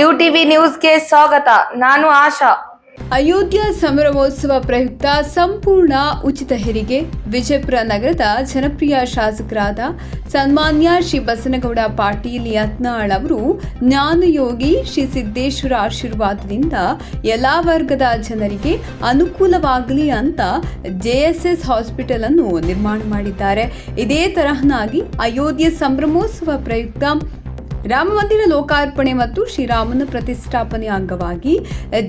You TV ನ್ಯೂಸ್ಗೆ ಸ್ವಾಗತ. ನಾನು ಆಶಾ. ಅಯೋಧ್ಯ ಸಂಭ್ರಮೋತ್ಸವ ಪ್ರಯುಕ್ತ ಸಂಪೂರ್ಣ ಉಚಿತ ಹೆರಿಗೆ ವಿಜಯಪುರ ನಗರದ ಜನಪ್ರಿಯ ಶಾಸಕರಾದ ಸನ್ಮಾನ್ಯ ಶ್ರೀ ಬಸನಗೌಡ ಪಾಟೀಲ್ ಯತ್ನಾಳ್ ಅವರು ಜ್ಞಾನಯೋಗಿ ಶ್ರೀ ಸಿದ್ದೇಶ್ವರ ಆಶೀರ್ವಾದದಿಂದ ಎಲ್ಲ ವರ್ಗದ ಜನರಿಗೆ ಅನುಕೂಲವಾಗಲಿ ಅಂತ ಜೆಎಸ್ಎಸ್ ಹಾಸ್ಪಿಟಲ್ ಅನ್ನು ನಿರ್ಮಾಣ ಮಾಡಿದ್ದಾರೆ. ಇದೇ ತರಹನಾಗಿ ಅಯೋಧ್ಯೆ ಸಂಭ್ರಮೋತ್ಸವ ಪ್ರಯುಕ್ತ ರಾಮ ಮಂದಿರ ಲೋಕಾರ್ಪಣೆ ಮತ್ತು ಶ್ರೀರಾಮನ ಪ್ರತಿಷ್ಠಾಪನೆ ಅಂಗವಾಗಿ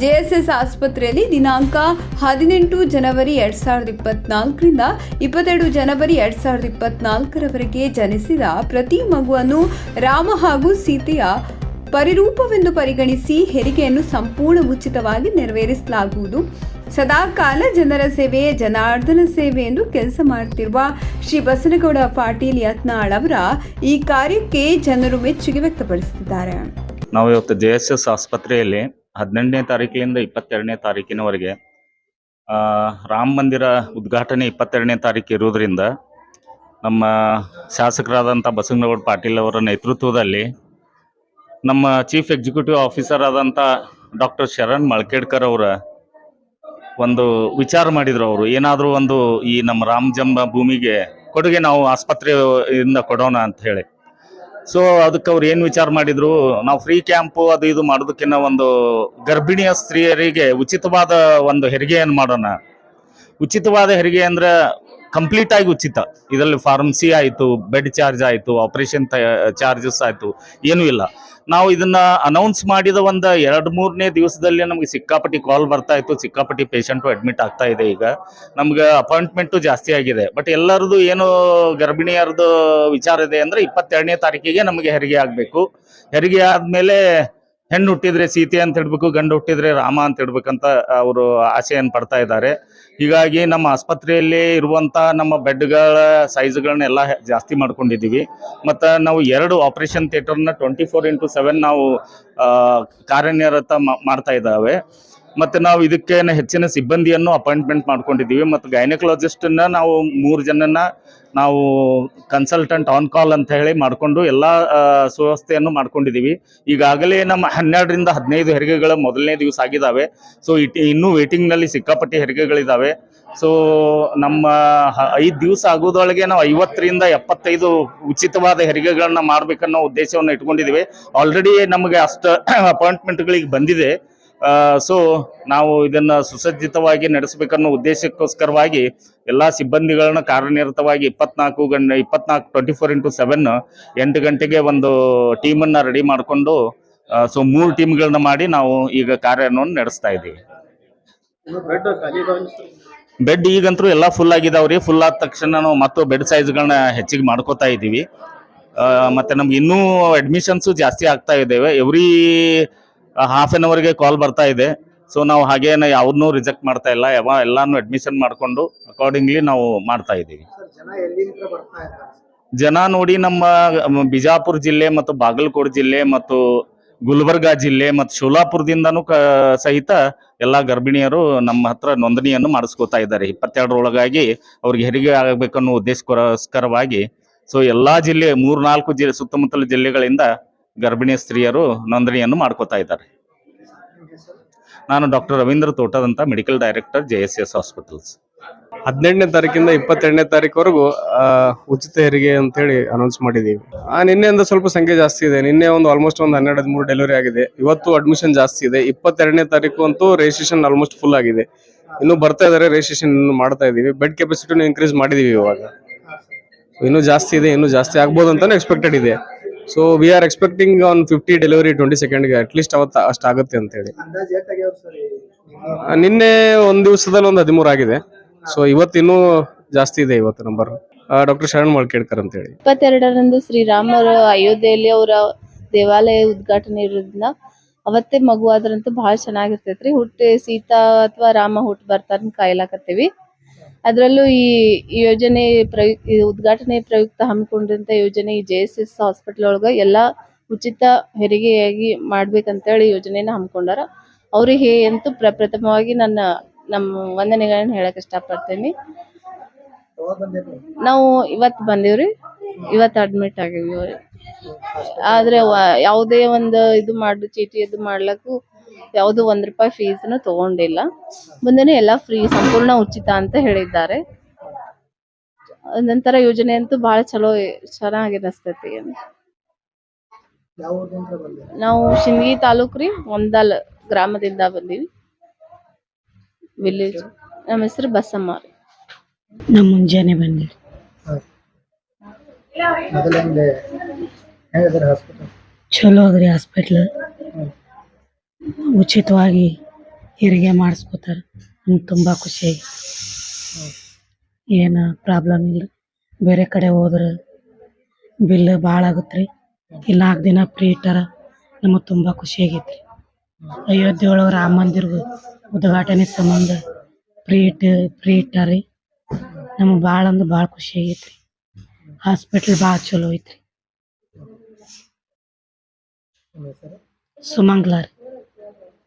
ಜೆಎಸ್ಎಸ್ ಆಸ್ಪತ್ರೆಯಲ್ಲಿ ದಿನಾಂಕ ಹದಿನೆಂಟು ಜನವರಿ ಎರಡ್ ಸಾವಿರದ ಇಪ್ಪತ್ನಾಲ್ಕರಿಂದ ಇಪ್ಪತ್ತೆರಡು ಜನವರಿ ಎರಡ್ ಸಾವಿರದ ಇಪ್ಪತ್ನಾಲ್ಕರವರೆಗೆ ಜನಿಸಿದ ಪ್ರತಿ ಮಗುವನ್ನು ರಾಮ ಹಾಗೂ ಸೀತೆಯ ಪರಿರೂಪವೆಂದು ಪರಿಗಣಿಸಿ ಹೆರಿಗೆಯನ್ನು ಸಂಪೂರ್ಣ ಉಚಿತವಾಗಿ ನೆರವೇರಿಸಲಾಗುವುದು. ಸದಾಕಾಲ ಜನರ ಸೇವೆ, ಜನಾರ್ದನ ಸೇವೆ ಎಂದು ಕೆಲಸ ಮಾಡುತ್ತಿರುವ ಶ್ರೀ ಬಸನಗೌಡ ಪಾಟೀಲ್ ಯತ್ನಾಳ್ ಅವರ ಈ ಕಾರ್ಯಕ್ಕೆ ಜನರು ಮೆಚ್ಚುಗೆ ವ್ಯಕ್ತಪಡಿಸುತ್ತಿದ್ದಾರೆ. ನಾವು ಇವತ್ತು ಜೆ ಎಸ್ ಎಸ್ ಆಸ್ಪತ್ರೆಯಲ್ಲಿ ಹದಿನೆಂಟನೇ ತಾರೀಕಿನಿಂದ ಇಪ್ಪತ್ತೆರಡನೇ ತಾರೀಕಿನವರೆಗೆ ರಾಮ ಮಂದಿರ ಉದ್ಘಾಟನೆ ಇಪ್ಪತ್ತೆರಡನೇ ತಾರೀಕು ಇರುವುದರಿಂದ ನಮ್ಮ ಶಾಸಕರಾದಂಥ ಬಸವನಗೌಡ ಪಾಟೀಲ್ ಅವರ ನೇತೃತ್ವದಲ್ಲಿ ನಮ್ಮ ಚೀಫ್ ಎಕ್ಸಿಕ್ಯೂಟಿವ್ ಆಫೀಸರ್ ಆದಂಥ ಡಾಕ್ಟರ್ ಶರಣ್ ಮಳ್ಕೇಡ್ಕರ್ ಅವರ ಒಂದು ವಿಚಾರ ಮಾಡಿದ್ರು ಅವರು. ಏನಾದರೂ ಒಂದು ಈ ನಮ್ಮ ರಾಮ ಜಂಬ ಭೂಮಿಗೆ ಕೊಡುಗೆ ನಾವು ಆಸ್ಪತ್ರೆಯಿಂದ ಕೊಡೋಣ ಅಂತ ಹೇಳಿ. ಸೊ ಅದಕ್ಕೆ ಅವ್ರು ಏನು ವಿಚಾರ ಮಾಡಿದ್ರು, ನಾವು ಫ್ರೀ ಕ್ಯಾಂಪು ಅದು ಇದು ಮಾಡೋದಕ್ಕಿಂತ ಒಂದು ಗರ್ಭಿಣಿಯ ಸ್ತ್ರೀಯರಿಗೆ ಉಚಿತವಾದ ಒಂದು ಹೆರಿಗೆಯನ್ನು ಮಾಡೋಣ. ಉಚಿತವಾದ ಹೆರಿಗೆ ಅಂದ್ರೆ ಕಂಪ್ಲೀಟ್ ಆಗಿ ಉಚಿತ. ಇದರಲ್ಲಿ ಫಾರ್ಮಸಿ ಆಯಿತು ಬೆಡ್ ಚಾರ್ಜ್ ಆಯಿತು ಆಪರೇಷನ್ ಚಾರ್ಜಸ್ ಆಯಿತು, ಏನೂ ಇಲ್ಲ. ನಾವು ಇದನ್ನ ಅನೌನ್ಸ್ ಮಾಡಿದ ಒಂದು ಎರಡು ಮೂರನೇ ದಿವಸದಲ್ಲಿ ನಮಗೆ ಸಿಕ್ಕಾಪಟ್ಟಿ ಕಾಲ್ ಬರ್ತಾ ಇತ್ತು. ಸಿಕ್ಕಾಪಟ್ಟಿ ಪೇಷಂಟು ಅಡ್ಮಿಟ್ ಆಗ್ತಾ ಇದೆ ಈಗ. ನಮ್ಗೆ ಅಪಾಯಿಂಟ್ಮೆಂಟು ಜಾಸ್ತಿ ಆಗಿದೆ. ಬಟ್ ಎಲ್ಲರದು ಏನು ಗರ್ಭಿಣಿಯರದು ವಿಚಾರ ಇದೆ ಅಂದ್ರೆ ಇಪ್ಪತ್ತೆರಡನೇ ತಾರೀಕಿಗೆ ನಮಗೆ ಹೆರಿಗೆ ಆಗಬೇಕು. ಹೆರಿಗೆ ಆದ್ಮೇಲೆ ಹೆಣ್ಣು ಹುಟ್ಟಿದ್ರೆ ಸೀತೆ ಅಂತ ಹೇಳ್ಬೇಕು, ಗಂಡು ಹುಟ್ಟಿದ್ರೆ ರಾಮ ಅಂತ ಹೇಳ್ಬೇಕಂತ ಅವರು ಆಸೆಯನ್ನು ಪಡ್ತಾ ಇದ್ದಾರೆ. ಹೀಗಾಗಿ ನಮ್ಮ ಆಸ್ಪತ್ರೆಯಲ್ಲಿ ಇರುವಂತ ನಮ್ಮ ಬೆಡ್ಗಳ ಸೈಜ್ಗಳನ್ನೆಲ್ಲ ಜಾಸ್ತಿ ಮಾಡ್ಕೊಂಡಿದ್ದೀವಿ. ಮತ್ತು ನಾವು ಎರಡು ಆಪರೇಷನ್ ಥಿಯೇಟರ್ನ ಟ್ವೆಂಟಿ ಫೋರ್ ಇಂಟು ಸೆವೆನ್ ನಾವು ಕಾರ್ಯನಿರತ ಮಾಡ್ತಾ ಇದ್ದಾವೆ. ಮತ್ತು ನಾವು ಇದಕ್ಕೆ ಹೆಚ್ಚಿನ ಸಿಬ್ಬಂದಿಯನ್ನು ಅಪಾಯಿಂಟ್ಮೆಂಟ್ ಮಾಡ್ಕೊಂಡಿದ್ದೀವಿ ಮತ್ತು ಗೈನಕಾಲಜಿಸ್ಟನ್ನ ನಾವು ಮೂರು ಜನನ್ನ ನಾವು ಕನ್ಸಲ್ಟೆಂಟ್ ಆನ್ ಕಾಲ್ ಅಂತ ಹೇಳಿ ಮಾಡಿಕೊಂಡು ಎಲ್ಲ ಸುವ್ಯವಸ್ಥೆಯನ್ನು ಮಾಡ್ಕೊಂಡಿದ್ದೀವಿ. ಈಗಾಗಲೇ ನಮ್ಮ ಹನ್ನೆರಡರಿಂದ ಹದಿನೈದು ಹೆರಿಗೆಗಳು ಮೊದಲನೇ ದಿವಸ ಆಗಿದ್ದಾವೆ. ಸೊ ಇಟ್, ಇನ್ನೂ ವೇಟಿಂಗ್ನಲ್ಲಿ ಸಿಕ್ಕಾಪಟ್ಟಿ ಹೆರಿಗೆಗಳಿದ್ದಾವೆ ಸೊ ನಮ್ಮ ಐದು ದಿವಸ ಆಗೋದೊಳಗೆ ನಾವು ಐವತ್ತರಿಂದ ಎಪ್ಪತ್ತೈದು ಉಚಿತವಾದ ಹೆರಿಗೆಗಳನ್ನ ಮಾಡ್ಬೇಕನ್ನೋ ಉದ್ದೇಶವನ್ನು ಇಟ್ಕೊಂಡಿದ್ದೀವಿ. ಆಲ್ರೆಡಿ ನಮಗೆ ಅಷ್ಟು ಅಪಾಯಿಂಟ್ಮೆಂಟ್ಗಳಿಗೆ ಬಂದಿದೆ. ಸೊ ನಾವು ಇದನ್ನ ಸುಸಜ್ಜಿತವಾಗಿ ನಡೆಸಬೇಕನ್ನೋ ಉದ್ದೇಶಕ್ಕೋಸ್ಕರವಾಗಿ ಎಲ್ಲಾ ಸಿಬ್ಬಂದಿಗಳನ್ನ ಕಾರ್ಯನಿರತವಾಗಿ ಇಪ್ಪತ್ನಾಲ್ಕು ಗಂಟೆ ಇಪ್ಪತ್ನಾಲ್ಕು ಟ್ವೆಂಟಿ ಫೋರ್ ಇಂಟು ಸೆವೆನ್ ಎಂಟು ಗಂಟೆಗೆ ಒಂದು ಟೀಮನ್ನ ರೆಡಿ ಮಾಡಿಕೊಂಡು ಸೊ ಮೂರು ಟೀಮ್ಗಳನ್ನ ಮಾಡಿ ನಾವು ಈಗ ಕಾರ್ಯವನ್ನು ನಡೆಸ್ತಾ ಇದ್ದೀವಿ. ಬೆಡ್ ಈಗಂತೂ ಎಲ್ಲ ಫುಲ್ ಆಗಿದಾವ್ರಿ ಫುಲ್ ಆದ ತಕ್ಷಣ ನಾವು ಮತ್ತು ಬೆಡ್ ಸೈಜ್ಗಳನ್ನ ಹೆಚ್ಚಿಗೆ ಮಾಡ್ಕೋತಾ ಇದ್ದೀವಿ. ಮತ್ತೆ ನಮ್ಗೆ ಇನ್ನೂ ಅಡ್ಮಿಷನ್ಸ್ ಜಾಸ್ತಿ ಆಗ್ತಾ ಇದ್ದೇವೆ ಎವ್ರಿ ಹಾಫ್ ಆನ್ ಅವರ್ಗೆ ಕಾಲ್ ಬರ್ತಾ ಇದೆ. ಸೊ ನಾವು ಹಾಗೇನ ಯಾವ್ದನ್ನೂ ರಿಜೆಕ್ಟ್ ಮಾಡ್ತಾ ಇಲ್ಲ. ಯಾವ ಎಲ್ಲಾನು ಅಡ್ಮಿಷನ್ ಮಾಡಿಕೊಂಡು ಅಕಾರ್ಡಿಂಗ್ಲಿ ನಾವು ಮಾಡ್ತಾ ಇದ್ದೀವಿ. ಜನ ನೋಡಿ ನಮ್ಮ ಬಿಜಾಪುರ ಜಿಲ್ಲೆ ಮತ್ತು ಬಾಗಲಕೋಟೆ ಜಿಲ್ಲೆ ಮತ್ತು ಗುಲ್ಬರ್ಗಾ ಜಿಲ್ಲೆ ಮತ್ತು ಶೋಲಾಪುರದಿಂದನೂ ಕ ಸಹಿತ ಎಲ್ಲ ಗರ್ಭಿಣಿಯರು ನಮ್ಮ ಹತ್ರ ನೋಂದಣಿಯನ್ನು ಮಾಡಿಸ್ಕೋತಾ ಇದ್ದಾರೆ. ಇಪ್ಪತ್ತೆರಡರೊಳಗಾಗಿ ಅವ್ರಿಗೆ ಹೆರಿಗೆ ಆಗಬೇಕನ್ನೋ ಉದ್ದೇಶಕ್ಕೋಸ್ಕರವಾಗಿ. ಸೊ ಎಲ್ಲ ಜಿಲ್ಲೆ ಮೂರ್ನಾಲ್ಕು ಜಿಲ್ಲೆ ಸುತ್ತಮುತ್ತಲ ಜಿಲ್ಲೆಗಳಿಂದ ಗರ್ಭಿಣಿ ಸ್ತ್ರೀಯರು ನೋಂದಣಿಯನ್ನು ಮಾಡ್ಕೋತಾ ಇದ್ದಾರೆ. ನಾನು doctor Ravindra ತೋಟದಂತ medical director J S S hospitals. ಹದಿನೆಂಟನೇ ತಾರೀಕಿಂದ ಇಪ್ಪತ್ತೆರಡನೇ ತಾರೀಕುವರೆಗೂ ಉಚಿತ ಹೆರಿಗೆ ಅಂತ ಹೇಳಿ ಅನೌನ್ಸ್ ಮಾಡಿದೀವಿ. ಆ, ನಿನ್ನೆಯಿಂದ ಸ್ವಲ್ಪ ಸಂಖ್ಯೆ ಜಾಸ್ತಿ ಇದೆ. ನಿನ್ನೆ ಒಂದು ಆಲ್ಮೋಸ್ಟ್ ಒಂದು ಹನ್ನೆರಡು, ಹದಿಮೂರು ಡೆಲಿವರಿ ಆಗಿದೆ. ಇವತ್ತು ಅಡ್ಮಿಷನ್ ಜಾಸ್ತಿ ಇದೆ. ಇಪ್ಪತ್ತೆರಡನೇ ತಾರೀಕು ಅಂತೂ ರಿಜಿಸ್ಟ್ರೇಷನ್ ಆಲ್ಮೋಸ್ಟ್ ಫುಲ್ ಆಗಿದೆ. ಇನ್ನು ಬರ್ತಾ ಇದ್ದಾರೆ ರಿಜಿಸ್ಟ್ರೇಷನ್ ಮಾಡ್ತಾ ಇದ್ದೀವಿ ಬೆಡ್ ಕೆಪಾಸಿಟಿನೂ ಇನ್ಕ್ರೀಸ್ ಮಾಡಿದೀವಿ ಇವಾಗ. ಇನ್ನೂ ಜಾಸ್ತಿ ಇದೆ, ಇನ್ನೂ ಜಾಸ್ತಿ ಆಗ್ಬೋದು ಅಂತಾನೆ ಎಕ್ಸ್ಪೆಕ್ಟೆಡ್ ಇದೆ. So we are expecting on fifty delivery twenty ಸೆಕೆಂಡ್ಗೆ at least ಅವತ್ತು ಅಷ್ಟಾಗುತ್ತೆ ಅಂತ ಹೇಳಿ. ಅಂದಾಜ್ ಎಷ್ಟು ಆಗ್ಯಾವ ಸರ್ ಆ, ನಿನ್ನೆ ಒಂದ್ ದಿವಸದಲ್ಲಿ ಒಂದು ಹದಿಮೂರು ಆಗಿದೆ. ಸೊ ಇವತ್ತಿನ್ನೂ ಜಾಸ್ತಿ ಇದೆ ಇವತ್ತು ನಂಬರ್ ಡಾಕ್ಟರ್ ಶರಣ್ ಮಳ್ಕೇಡ್ಕರ್ ಅಂತ ಹೇಳಿ. ಇಪ್ಪತ್ತೆರಡರಂದು ಶ್ರೀರಾಮರ ಅಯೋಧ್ಯೆಯಲ್ಲಿ ಅವರ ದೇವಾಲಯ ಉದ್ಘಾಟನೆ ಇರೋದ್ರಿಂದ ಅವತ್ತೇ ಮಗು ಆದ್ರಂತೂ ಬಹಳ ಚೆನ್ನಾಗಿರ್ತೈತ್ರಿ. ಹುಟ್ಟಿ ಸೀತಾ ಅಥವಾ ರಾಮ ಹುಟ್ಟು ಬರ್ತಾರ ಕಾಯ್ಲಾಕತ್ತೀವಿ. ಅದರಲ್ಲೂ ಈ ಯೋಜನೆ ಪ್ರಯು ಉದ್ಘಾಟನೆ ಪ್ರಯುಕ್ತ ಹಮ್ಮಿಕೊಂಡಂತ ಯೋಜನೆ ಈ ಜೆ ಎಸ್ ಹಾಸ್ಪಿಟಲ್ ಒಳಗ ಎಲ್ಲ ಉಚಿತ ಹೆರಿಗೆಯಾಗಿ ಮಾಡ್ಬೇಕಂತೇಳಿ ಯೋಜನೆನ ಹಮ್ಮಿಕೊಂಡಾರ. ಅವರಿಗೆ ಅಂತೂ ಪ್ರಪ್ರಥಮವಾಗಿ ನನ್ನ ನಮ್ಮ ವಂದನೆಗಳನ್ನ ಹೇಳಕ್ಕೆ ಇಷ್ಟಪಡ್ತೇನೆ. ನಾವು ಇವತ್ತು ಬಂದೀವ್ರಿ ಇವತ್ತು ಅಡ್ಮಿಟ್ ಆಗೀವಿ ಆದ್ರೆ ಯಾವುದೇ ಒಂದು ಇದು ಮಾಡಿ ಚೀಟಿ ಇದು ಮಾಡ್ಲಕ್ಕೂ ಯಾವುದು ಒಂದು ರೂಪಾಯಿ ಫೀಸ್ನು ತಗೊಂಡಿಲ್ಲ. ಮುಂದೆನೆ ಎಲ್ಲ ಫ್ರೀ ಸಂಪೂರ್ಣ ಉಚಿತ ಅಂತ ಹೇಳಿದ್ದಾರೆ. ನಂತರ ಯೋಜನೆ ಅಂತೂ ಬಹಳ ಚಲೋ ಚೆನ್ನಾಗಿ ಅನಸ್ತೈತಿ ನಾವು ಶಿಂದಗಿ ತಾಲೂಕ್ ರೀ ಒಂದಲ್ ಗ್ರಾಮದಿಂದ ಬಂದೀವಿ. ವಿಲೇಜ್ ನಮ್ಮ ಹೆಸರು ಬಸಮ್ಮ ರೀ. ನಾವು ಮುಂಜಾನೆ ಬಂದಿ ಚಲೋ ಅದ್ರಿ ಹಾಸ್ಪಿಟ್ಲ್ ಉಚಿತವಾಗಿ ಹೆರಿಗೆ ಮಾಡಿಸ್ಕೋತಾರೆ. ನಮ್ಗೆ ತುಂಬ ಖುಷಿ ಆಗೈತಿ ಏನು ಪ್ರಾಬ್ಲಮ್ ಇಲ್ಲ. ಬೇರೆ ಕಡೆ ಹೋದ್ರೆ ಬಿಲ್ ಭಾಳ ಆಗುತ್ತೆ ರೀ. ಇಲ್ಲಿ ನಾಲ್ಕು ದಿನ ಫ್ರೀ ಇಟ್ಟಾರ ನಮಗೆ ತುಂಬ ಖುಷಿ ರೀ ಅಯೋಧ್ಯೆ ಒಳಗೆ ರಾಮ ಮಂದಿರ ಉದ್ಘಾಟನೆ ಸಂಬಂಧ ಫ್ರೀ ಇಟ್ಟು ಫ್ರೀ ಇಟ್ಟಾರಿ ನಮಗೆ ಭಾಳ ಅಂದ್ರೆ ಭಾಳ ಖುಷಿ ಆಗೈತಿ ರೀ ಹಾಸ್ಪಿಟ್ಲ್ ಭಾಳ ಚಲೋ ಐತ್ರಿ. ಸುಮಂಗ್ಲ ರೀ.